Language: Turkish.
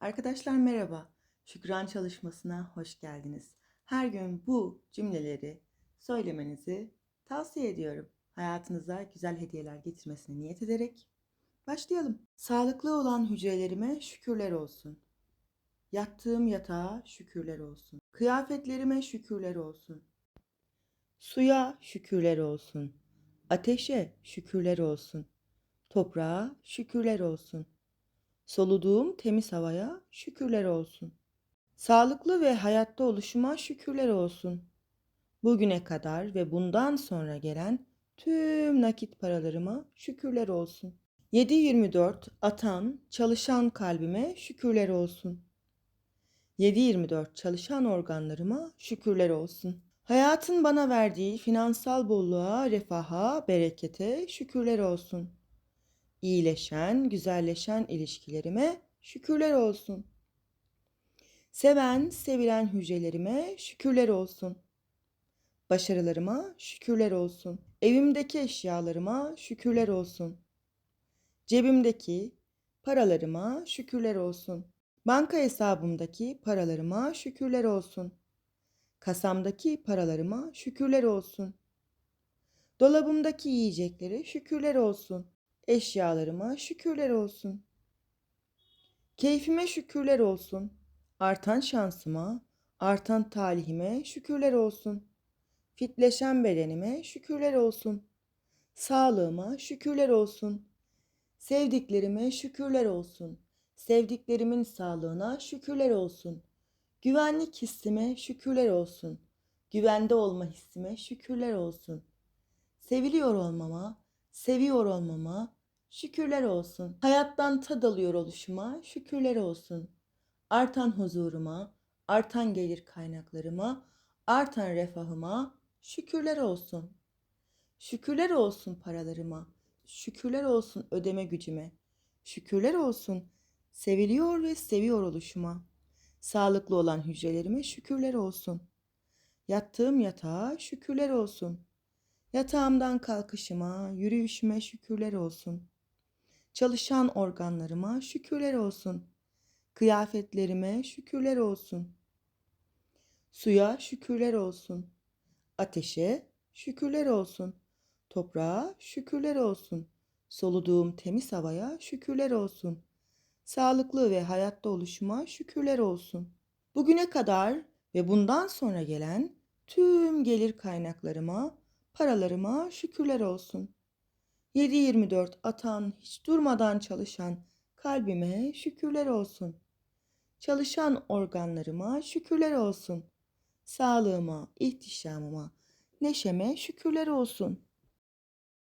Arkadaşlar merhaba. Şükran çalışmasına hoş geldiniz. Her gün bu cümleleri söylemenizi tavsiye ediyorum. Hayatınıza güzel hediyeler getirmesini niyet ederek başlayalım. Sağlıklı olan hücrelerime şükürler olsun. Yattığım yatağa şükürler olsun. Kıyafetlerime şükürler olsun. Suya şükürler olsun. Ateşe şükürler olsun. Toprağa şükürler olsun. Soluduğum temiz havaya şükürler olsun. Sağlıklı ve hayatta oluşuma şükürler olsun. Bugüne kadar ve bundan sonra gelen tüm nakit paralarıma şükürler olsun. 7-24 atan, çalışan kalbime şükürler olsun. 7-24 çalışan organlarıma şükürler olsun. Hayatın bana verdiği finansal bolluğa, refaha, berekete şükürler olsun. İyileşen, güzelleşen ilişkilerime şükürler olsun. Seven, sevilen hücrelerime şükürler olsun. Başarılarıma şükürler olsun. Evimdeki eşyalarıma şükürler olsun. Cebimdeki paralarıma şükürler olsun. Banka hesabımdaki paralarıma şükürler olsun. Kasamdaki paralarıma şükürler olsun. Dolabımdaki yiyecekleri şükürler olsun. Eşyalarıma şükürler olsun. Keyfime şükürler olsun. Artan şansıma, artan talihime şükürler olsun. Fitleşen bedenime şükürler olsun. Sağlığıma şükürler olsun. Sevdiklerime şükürler olsun. Sevdiklerimin sağlığına şükürler olsun. Güvenlik hissime şükürler olsun. Güvende olma hissime şükürler olsun. Seviliyor olmama, seviyor olmama şükürler olsun. Hayattan tad alıyor oluşuma şükürler olsun. Artan huzuruma, artan gelir kaynaklarıma, artan refahıma şükürler olsun. Şükürler olsun paralarıma, şükürler olsun ödeme gücüme, şükürler olsun seviliyor ve seviyor oluşuma. Sağlıklı olan hücrelerime şükürler olsun. Yattığım yatağa şükürler olsun. Yatağımdan kalkışıma, yürüyüşüme şükürler olsun. Çalışan organlarıma şükürler olsun. Kıyafetlerime şükürler olsun. Suya şükürler olsun. Ateşe şükürler olsun. Toprağa şükürler olsun. Soluduğum temiz havaya şükürler olsun. Sağlıklı ve hayatta oluşuma şükürler olsun. Bugüne kadar ve bundan sonra gelen tüm gelir kaynaklarıma, paralarıma şükürler olsun. 7-24 atan, hiç durmadan çalışan kalbime şükürler olsun. Çalışan organlarıma şükürler olsun. Sağlığıma, ihtişamıma, neşeme şükürler olsun.